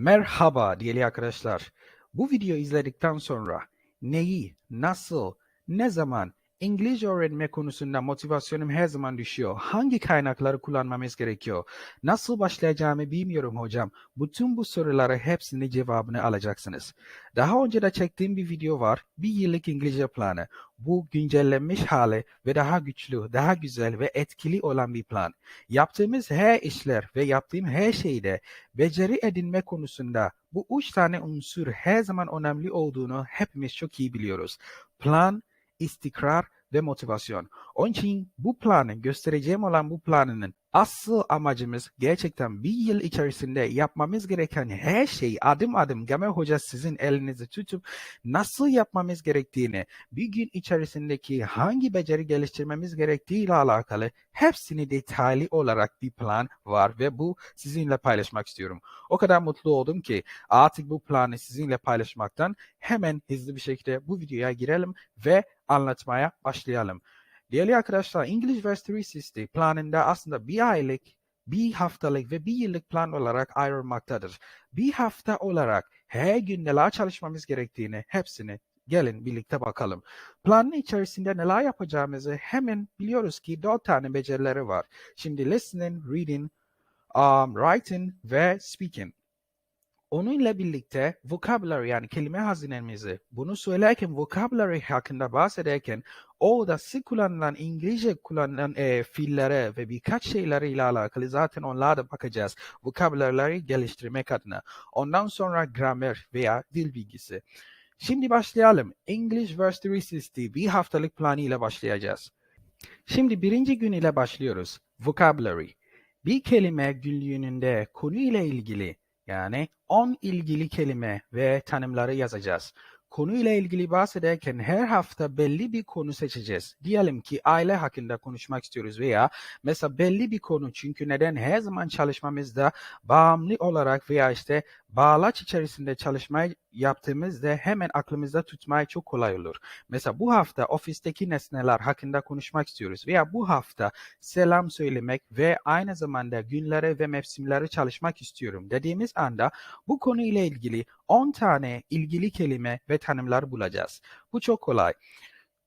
Merhaba değerli arkadaşlar. Bu videoyu izledikten sonra neyi, nasıl, ne zaman İngilizce öğrenme konusunda motivasyonum her zaman düşüyor. Hangi kaynakları kullanmamız gerekiyor? Nasıl başlayacağımı bilmiyorum hocam. Bütün bu soruları hepsini cevabını alacaksınız. Daha önce de çektiğim bir video var. Bir yıllık İngilizce planı. Bu güncellenmiş hali ve daha güçlü, daha güzel ve etkili olan bir plan. Yaptığımız her işler ve yaptığım her şeyde beceri edinme konusunda bu üç tane unsur her zaman önemli olduğunu hepimiz çok iyi biliyoruz. Plan, istikrar ve motivasyon. Onun için bu planı göstereceğim olan bu planının asıl amacımız gerçekten bir yıl içerisinde yapmamız gereken her şeyi adım adım Gamer Hoca sizin elinizi tutup nasıl yapmamız gerektiğini, bir gün içerisindeki hangi beceri geliştirmemiz gerektiği ile alakalı hepsini detaylı olarak bir plan var ve bu sizinle paylaşmak istiyorum. O kadar mutlu oldum ki artık bu planı sizinle paylaşmaktan hemen hızlı bir şekilde bu videoya girelim ve anlatmaya başlayalım. Değerli arkadaşlar İngiliz Vers 360 planında aslında bir aylık, bir haftalık ve bir yıllık plan olarak ayrılmaktadır. Bir hafta olarak her gün neler çalışmamız gerektiğini hepsini gelin birlikte bakalım. Planın içerisinde neler yapacağımızı hemen biliyoruz ki dört tane becerileri var. Şimdi listening, reading, um, writing ve speaking. Onunla birlikte vocabulary yani kelime hazinemizi bunu söylerken vocabulary hakkında bahsederken orada sık kullanılan İngilizce kullanılan e, fiillere ve birkaç şeylere ile alakalı zaten onlara da bakacağız. Vocabulary'leri geliştirmek adına. Ondan sonra gramer veya dil bilgisi. Şimdi başlayalım. English Verse 360 bir haftalık planı ile başlayacağız. Şimdi birinci gün ile başlıyoruz. Vocabulary. Bir kelime günlüğünde konu ile ilgili yani 10 ilgili kelime ve tanımları yazacağız. Konuyla ilgili bahsederken her hafta belli bir konu seçeceğiz. Diyelim ki aile hakkında konuşmak istiyoruz veya mesela belli bir konu çünkü neden her zaman çalışmamızda bağımlı olarak veya işte bağlaç içerisinde çalışmayı yaptığımızda hemen aklımızda tutmayı çok kolay olur. Mesela bu hafta ofisteki nesneler hakkında konuşmak istiyoruz veya bu hafta selam söylemek ve aynı zamanda günlere ve mevsimleri çalışmak istiyorum dediğimiz anda bu konuyla ilgili 10 tane ilgili kelime ve tanımlar bulacağız. Bu çok kolay.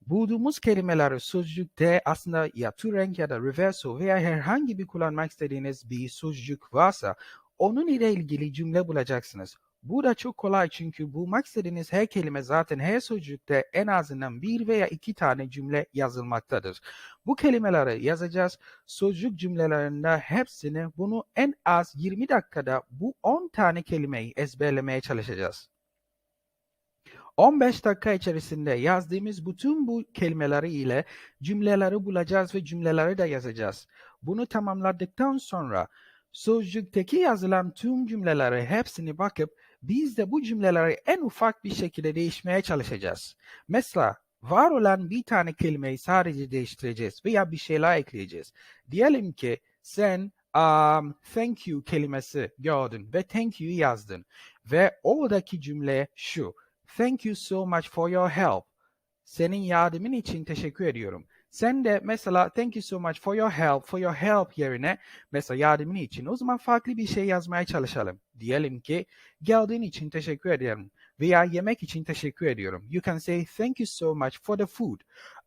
Bulduğumuz kelimeleri sözcükte aslında ya Turing ya da Reverso veya herhangi bir kullanmak istediğiniz bir sözcük varsa onun ile ilgili cümle bulacaksınız. Bu da çok kolay çünkü bulmak istediğiniz her kelime zaten her sözcükte en azından bir veya iki tane cümle yazılmaktadır. Bu kelimeleri yazacağız. Sözcük cümlelerinde hepsini bunu en az 20 dakikada bu 10 tane kelimeyi ezberlemeye çalışacağız. 15 dakika içerisinde yazdığımız bütün bu kelimeleri ile cümleleri bulacağız ve cümleleri de yazacağız. Bunu tamamladıktan sonra sözcükteki yazılan tüm cümleleri hepsini bakıp biz de bu cümleleri en ufak bir şekilde değişmeye çalışacağız. Mesela var olan bir tane kelimeyi sadece değiştireceğiz veya bir şeyler ekleyeceğiz. Diyelim ki sen um, thank you kelimesi gördün ve thank you yazdın ve oradaki cümle şu. Thank you so much for your help. Senin yardımın için teşekkür ediyorum. Sen de mesela thank you so much for your help, for your help yerine mesela yardımın için o zaman farklı bir şey yazmaya çalışalım. Diyelim ki geldiğin için teşekkür ederim veya yemek için teşekkür ediyorum. You can say thank you so much for the food.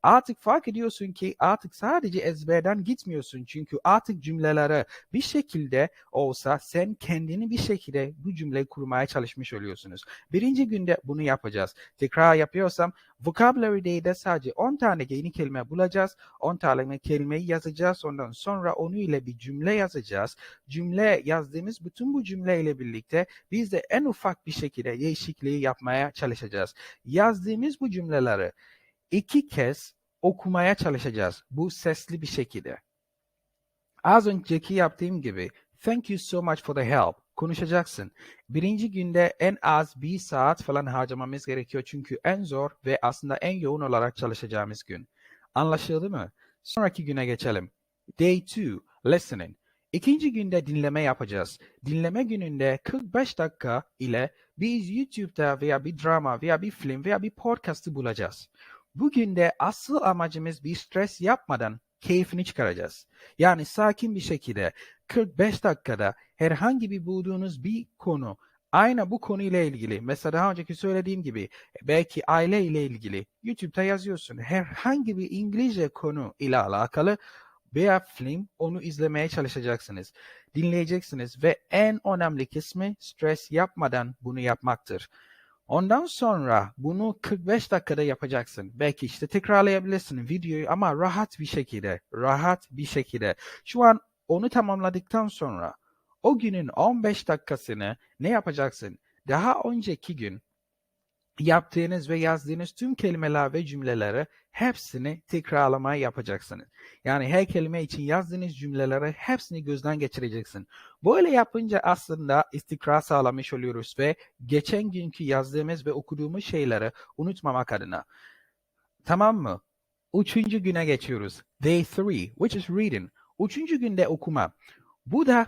Artık fark ediyorsun ki artık sadece ezberden gitmiyorsun çünkü artık cümlelere bir şekilde olsa sen kendini bir şekilde bu cümleyi kurmaya çalışmış oluyorsunuz. Birinci günde bunu yapacağız. Tekrar yapıyorsam vocabulary day'de sadece 10 tane yeni kelime bulacağız. 10 tane kelimeyi yazacağız. Ondan sonra onu ile bir cümle yazacağız. Cümle yazdığımız bütün bu cümleyle birlikte biz de en ufak bir şekilde değişikliği yapmaya çalışacağız. Yazdığımız bu cümleleri iki kez okumaya çalışacağız. Bu sesli bir şekilde. Az önceki yaptığım gibi thank you so much for the help konuşacaksın. Birinci günde en az bir saat falan harcamamız gerekiyor çünkü en zor ve aslında en yoğun olarak çalışacağımız gün. Anlaşıldı mı? Sonraki güne geçelim. Day 2, listening. İkinci günde dinleme yapacağız. Dinleme gününde 45 dakika ile biz YouTube'da veya bir drama veya bir film veya bir podcast'ı bulacağız. Bugün de asıl amacımız bir stres yapmadan keyfini çıkaracağız. Yani sakin bir şekilde 45 dakikada herhangi bir bulduğunuz bir konu Aynı bu konuyla ilgili. Mesela daha önceki söylediğim gibi belki aile ile ilgili YouTube'da yazıyorsun. Herhangi bir İngilizce konu ile alakalı veya film onu izlemeye çalışacaksınız. Dinleyeceksiniz ve en önemli kısmı stres yapmadan bunu yapmaktır. Ondan sonra bunu 45 dakikada yapacaksın. Belki işte tekrarlayabilirsin videoyu ama rahat bir şekilde, rahat bir şekilde. Şu an onu tamamladıktan sonra o günün 15 dakikasını ne yapacaksın? Daha önceki gün yaptığınız ve yazdığınız tüm kelimeler ve cümleleri hepsini tekrarlamaya yapacaksınız. Yani her kelime için yazdığınız cümleleri hepsini gözden geçireceksin. Böyle yapınca aslında istikrar sağlamış oluyoruz ve geçen günkü yazdığımız ve okuduğumuz şeyleri unutmamak adına. Tamam mı? Üçüncü güne geçiyoruz. Day 3, which is reading. Üçüncü günde okuma. Bu da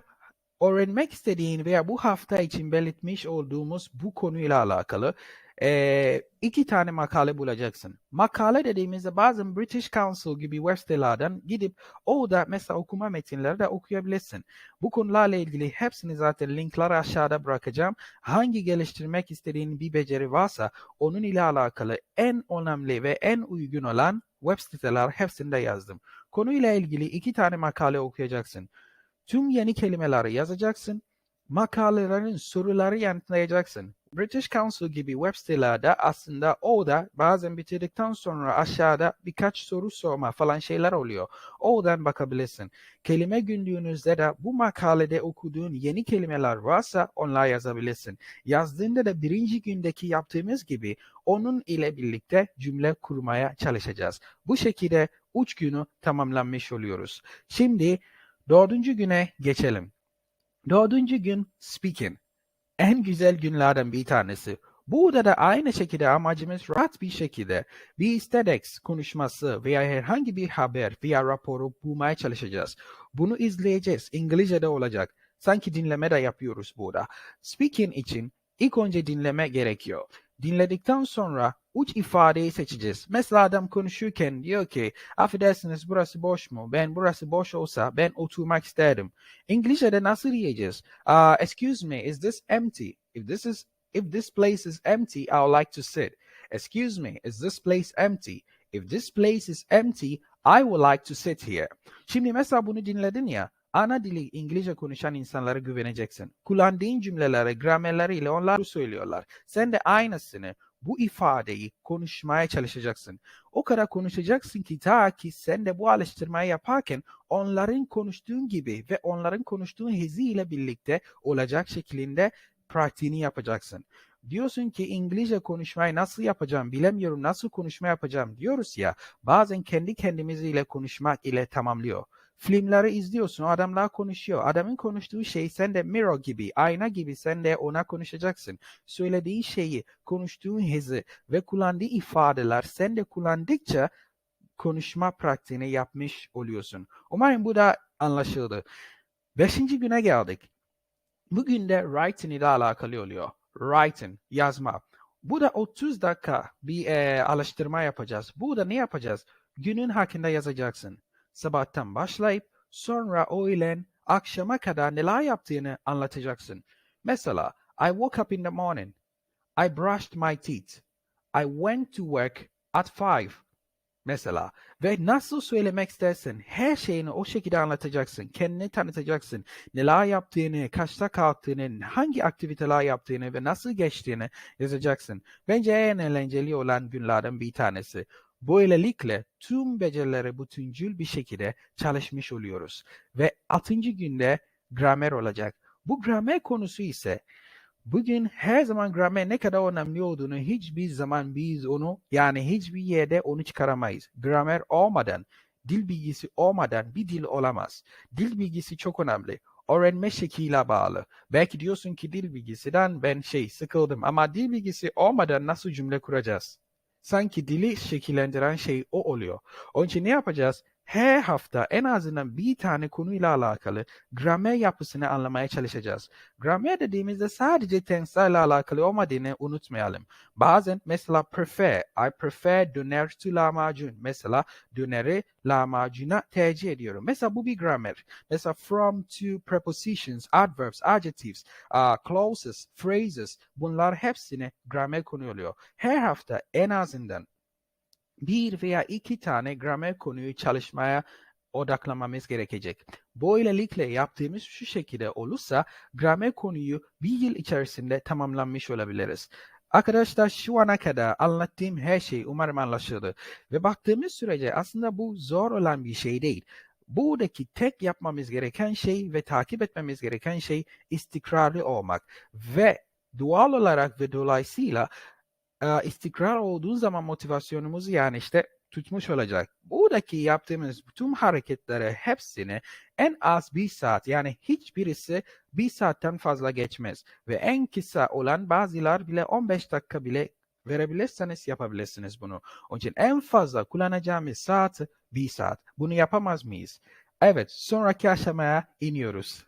öğrenmek istediğin veya bu hafta için belirtmiş olduğumuz bu konuyla alakalı e, iki tane makale bulacaksın. Makale dediğimizde bazen British Council gibi web sitelerden gidip orada mesela okuma metinleri de okuyabilirsin. Bu konularla ilgili hepsini zaten linkleri aşağıda bırakacağım. Hangi geliştirmek istediğin bir beceri varsa onun ile alakalı en önemli ve en uygun olan web siteler hepsinde yazdım. Konuyla ilgili iki tane makale okuyacaksın. Tüm yeni kelimeleri yazacaksın. Makalelerin soruları yanıtlayacaksın. British Council gibi web sitelerde aslında orada bazen bitirdikten sonra aşağıda birkaç soru sorma falan şeyler oluyor. Oradan bakabilirsin. Kelime günlüğünüzde de bu makalede okuduğun yeni kelimeler varsa onlar yazabilirsin. Yazdığında da birinci gündeki yaptığımız gibi onun ile birlikte cümle kurmaya çalışacağız. Bu şekilde üç günü tamamlanmış oluyoruz. Şimdi dördüncü güne geçelim. Dördüncü gün speaking. En güzel günlerden bir tanesi. Burada da aynı şekilde amacımız rahat bir şekilde bir TEDx konuşması veya herhangi bir haber veya raporu bulmaya çalışacağız. Bunu izleyeceğiz. İngilizce'de olacak. Sanki dinleme de yapıyoruz burada. Speaking için ilk önce dinleme gerekiyor. Dinledikten sonra uç ifadeyi seçeceğiz. Mesela adam konuşurken diyor ki affedersiniz burası boş mu? Ben burası boş olsa ben oturmak isterdim. İngilizce'de nasıl diyeceğiz? Uh, excuse me, is this empty? If this is if this place is empty, I would like to sit. Excuse me, is this place empty? If this place is empty, I would like to sit here. Şimdi mesela bunu dinledin ya, ana dili İngilizce konuşan insanlara güveneceksin. Kullandığın cümleleri, gramerleriyle onlar söylüyorlar. Sen de aynısını, bu ifadeyi konuşmaya çalışacaksın. O kadar konuşacaksın ki ta ki sen de bu alıştırmayı yaparken onların konuştuğun gibi ve onların konuştuğun hızıyla birlikte olacak şeklinde pratiğini yapacaksın. Diyorsun ki İngilizce konuşmayı nasıl yapacağım bilemiyorum nasıl konuşma yapacağım diyoruz ya bazen kendi kendimiziyle konuşmak ile tamamlıyor. Filmleri izliyorsun adamlar konuşuyor. Adamın konuştuğu şey sen de mirror gibi, ayna gibi sen de ona konuşacaksın. Söylediği şeyi, konuştuğun hızı ve kullandığı ifadeler sen de kullandıkça konuşma pratiğini yapmış oluyorsun. Umarım bu da anlaşıldı. Beşinci güne geldik. Bugün de writing ile alakalı oluyor. Writing, yazma. Bu da 30 dakika bir e, alıştırma yapacağız. Burada ne yapacağız? Günün hakkında yazacaksın. Sabahtan başlayıp sonra öğlen akşama kadar neler yaptığını anlatacaksın. Mesela, I woke up in the morning. I brushed my teeth. I went to work at five. Mesela ve nasıl söylemek istersen her şeyini o şekilde anlatacaksın. Kendini tanıtacaksın. Neler yaptığını, kaçta kalktığını, hangi aktiviteler yaptığını ve nasıl geçtiğini yazacaksın. Bence en eğlenceli olan günlerden bir tanesi. Böylelikle tüm becerileri bütüncül bir şekilde çalışmış oluyoruz. Ve altıncı günde gramer olacak. Bu gramer konusu ise bugün her zaman gramer ne kadar önemli olduğunu hiçbir zaman biz onu yani hiçbir yerde onu çıkaramayız. Gramer olmadan, dil bilgisi olmadan bir dil olamaz. Dil bilgisi çok önemli. Öğrenme şekliyle bağlı. Belki diyorsun ki dil bilgisinden ben şey sıkıldım ama dil bilgisi olmadan nasıl cümle kuracağız? sanki dili şekillendiren şey o oluyor. Onun için ne yapacağız? Her hafta en azından bir tane konuyla alakalı gramer yapısını anlamaya çalışacağız. Gramer dediğimizde sadece tenslerle alakalı olmadığını unutmayalım. Bazen mesela prefer, I prefer döner to lahmacun. Mesela döneri lahmacuna tercih ediyorum. Mesela bu bir gramer. Mesela from to prepositions, adverbs, adjectives, uh, clauses, phrases bunlar hepsine gramer konu oluyor. Her hafta en azından bir veya iki tane gramer konuyu çalışmaya odaklanmamız gerekecek. Böylelikle yaptığımız şu şekilde olursa gramer konuyu bir yıl içerisinde tamamlanmış olabiliriz. Arkadaşlar şu ana kadar anlattığım her şey umarım anlaşıldı. Ve baktığımız sürece aslında bu zor olan bir şey değil. Buradaki tek yapmamız gereken şey ve takip etmemiz gereken şey istikrarlı olmak. Ve doğal olarak ve dolayısıyla e, istikrar olduğu zaman motivasyonumuzu yani işte tutmuş olacak. Buradaki yaptığımız tüm hareketleri hepsini en az bir saat yani hiçbirisi bir saatten fazla geçmez. Ve en kısa olan bazılar bile 15 dakika bile verebilirseniz yapabilirsiniz bunu. Onun için en fazla kullanacağımız saat bir saat. Bunu yapamaz mıyız? Evet, sonraki aşamaya iniyoruz.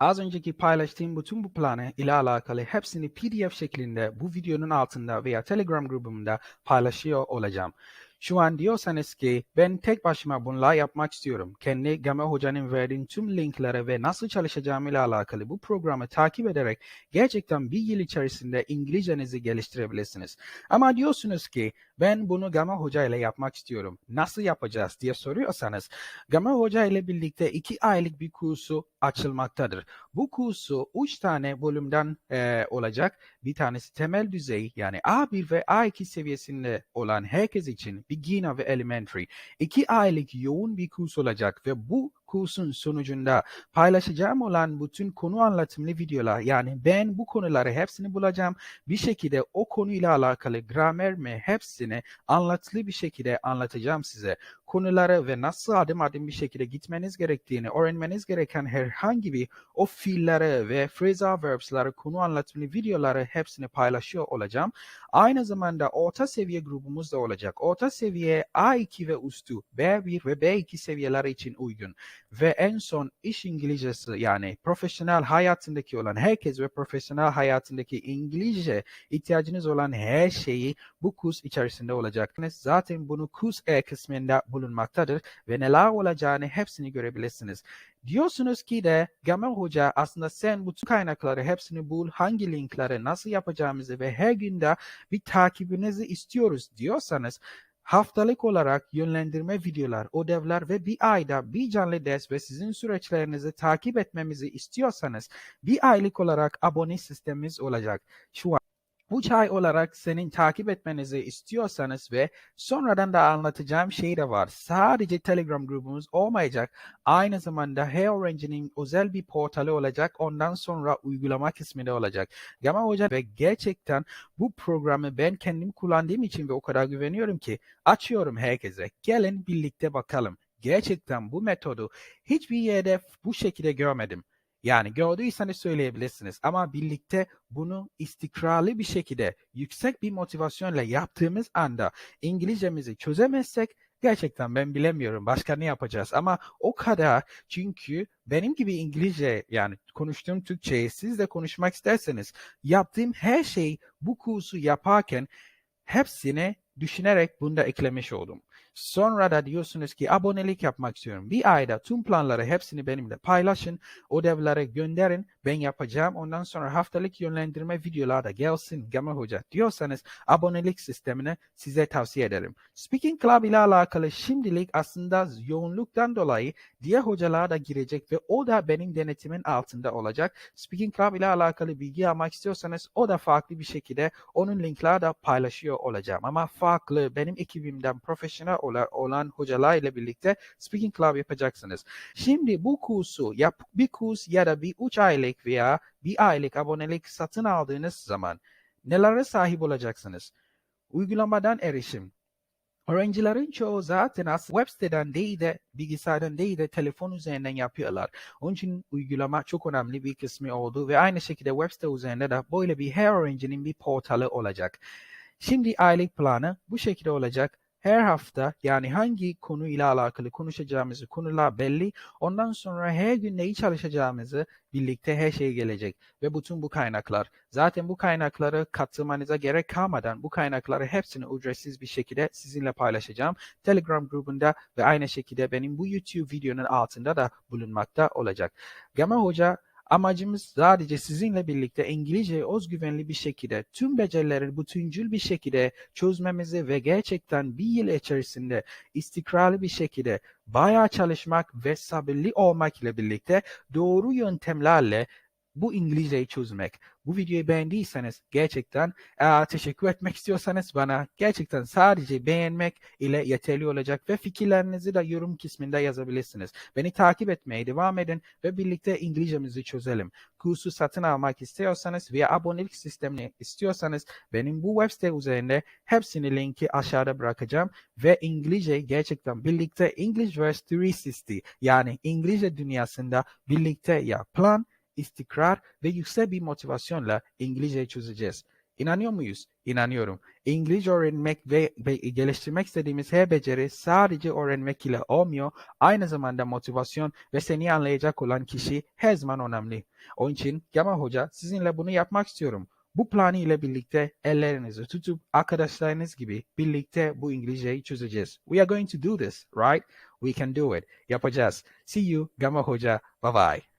Az önceki paylaştığım bütün bu planı ile alakalı hepsini PDF şeklinde bu videonun altında veya Telegram grubumda paylaşıyor olacağım. Şu an diyorsanız ki ben tek başıma bunlar yapmak istiyorum. Kendi Game Hoca'nın verdiğin tüm linklere ve nasıl çalışacağım ile alakalı bu programı takip ederek gerçekten bir yıl içerisinde İngilizcenizi geliştirebilirsiniz. Ama diyorsunuz ki ben bunu Game Hoca ile yapmak istiyorum. Nasıl yapacağız diye soruyorsanız Game Hoca ile birlikte iki aylık bir kursu açılmaktadır. Bu kursu üç tane bölümden e, olacak. Bir tanesi temel düzey yani A1 ve A2 seviyesinde olan herkes için beginner ve elementary. İki aylık yoğun bir kurs olacak ve bu kursun sonucunda paylaşacağım olan bütün konu anlatımlı videolar yani ben bu konuları hepsini bulacağım. Bir şekilde o konuyla alakalı gramer mi hepsini anlatılı bir şekilde anlatacağım size. Konuları ve nasıl adım adım bir şekilde gitmeniz gerektiğini, öğrenmeniz gereken herhangi bir o fiilleri ve phrasal verbs'ları, konu anlatımlı videoları hepsini paylaşıyor olacağım. Aynı zamanda orta seviye grubumuz da olacak. Orta seviye A2 ve üstü, B1 ve B2 seviyeleri için uygun ve en son iş İngilizcesi yani profesyonel hayatındaki olan herkes ve profesyonel hayatındaki İngilizce ihtiyacınız olan her şeyi bu kurs içerisinde olacak. Zaten bunu kurs E kısmında bulunmaktadır ve neler olacağını hepsini görebilirsiniz. Diyorsunuz ki de Gamel Hoca aslında sen bütün kaynakları hepsini bul, hangi linkleri nasıl yapacağımızı ve her günde bir takibinizi istiyoruz diyorsanız haftalık olarak yönlendirme videolar, ödevler ve bir ayda bir canlı ders ve sizin süreçlerinizi takip etmemizi istiyorsanız bir aylık olarak abone sistemimiz olacak. Şu an 3 ay olarak senin takip etmenizi istiyorsanız ve sonradan da anlatacağım şey de var. Sadece Telegram grubumuz olmayacak. Aynı zamanda her öğrencinin özel bir portalı olacak. Ondan sonra uygulama kısmı da olacak. Gama Hoca ve gerçekten bu programı ben kendim kullandığım için ve o kadar güveniyorum ki açıyorum herkese. Gelin birlikte bakalım. Gerçekten bu metodu hiçbir yerde bu şekilde görmedim. Yani gördüyseniz söyleyebilirsiniz ama birlikte bunu istikrarlı bir şekilde yüksek bir motivasyonla yaptığımız anda İngilizcemizi çözemezsek gerçekten ben bilemiyorum başka ne yapacağız ama o kadar çünkü benim gibi İngilizce yani konuştuğum Türkçeyi siz de konuşmak isterseniz yaptığım her şey bu kursu yaparken hepsini düşünerek bunda eklemiş oldum. Sonra da diyorsunuz ki abonelik yapmak istiyorum. Bir ayda tüm planları hepsini benimle paylaşın. Ödevlere gönderin. Ben yapacağım. Ondan sonra haftalık yönlendirme videolarda gelsin Gama Hoca diyorsanız abonelik sistemini size tavsiye ederim. Speaking Club ile alakalı şimdilik aslında yoğunluktan dolayı diğer hocalar da girecek ve o da benim denetimin altında olacak. Speaking Club ile alakalı bilgi almak istiyorsanız o da farklı bir şekilde onun linkleri de paylaşıyor olacağım. Ama farklı benim ekibimden profesyonel olan hocalar ile birlikte Speaking Club yapacaksınız. Şimdi bu kursu yap bir kurs ya da bir 3 aylık veya bir aylık abonelik satın aldığınız zaman nelere sahip olacaksınız? Uygulamadan erişim. Öğrencilerin çoğu zaten aslında web siteden değil de bilgisayardan değil de telefon üzerinden yapıyorlar. Onun için uygulama çok önemli bir kısmı oldu ve aynı şekilde web site üzerinde de böyle bir her öğrencinin bir portalı olacak. Şimdi aylık planı bu şekilde olacak. Her hafta yani hangi konu ile alakalı konuşacağımızı konular belli. Ondan sonra her gün neyi çalışacağımızı birlikte her şey gelecek. Ve bütün bu kaynaklar. Zaten bu kaynakları katılmanıza gerek kalmadan bu kaynakları hepsini ücretsiz bir şekilde sizinle paylaşacağım. Telegram grubunda ve aynı şekilde benim bu YouTube videonun altında da bulunmakta olacak. Gama Hoca Amacımız sadece sizinle birlikte İngilizceyi özgüvenli bir şekilde, tüm becerileri bütüncül bir şekilde çözmemizi ve gerçekten bir yıl içerisinde istikrarlı bir şekilde bayağı çalışmak ve sabırlı olmak ile birlikte doğru yöntemlerle bu İngilizceyi çözmek. Bu videoyu beğendiyseniz gerçekten eğer teşekkür etmek istiyorsanız bana gerçekten sadece beğenmek ile yeterli olacak ve fikirlerinizi de yorum kısmında yazabilirsiniz. Beni takip etmeye devam edin ve birlikte İngilizcemizi çözelim. Kursu satın almak istiyorsanız veya abonelik sistemini istiyorsanız benim bu web site üzerinde hepsini linki aşağıda bırakacağım ve İngilizce gerçekten birlikte Englishverse 360 yani İngilizce dünyasında birlikte yapılan istikrar ve yüksek bir motivasyonla İngilizceyi çözeceğiz. İnanıyor muyuz? İnanıyorum. İngilizce öğrenmek ve, ve geliştirmek istediğimiz her beceri sadece öğrenmek ile olmuyor. Aynı zamanda motivasyon ve seni anlayacak olan kişi her zaman önemli. Onun için Gama Hoca sizinle bunu yapmak istiyorum. Bu planı ile birlikte ellerinizi tutup arkadaşlarınız gibi birlikte bu İngilizceyi çözeceğiz. We are going to do this, right? We can do it. Yapacağız. See you Gama Hoca. Bye bye.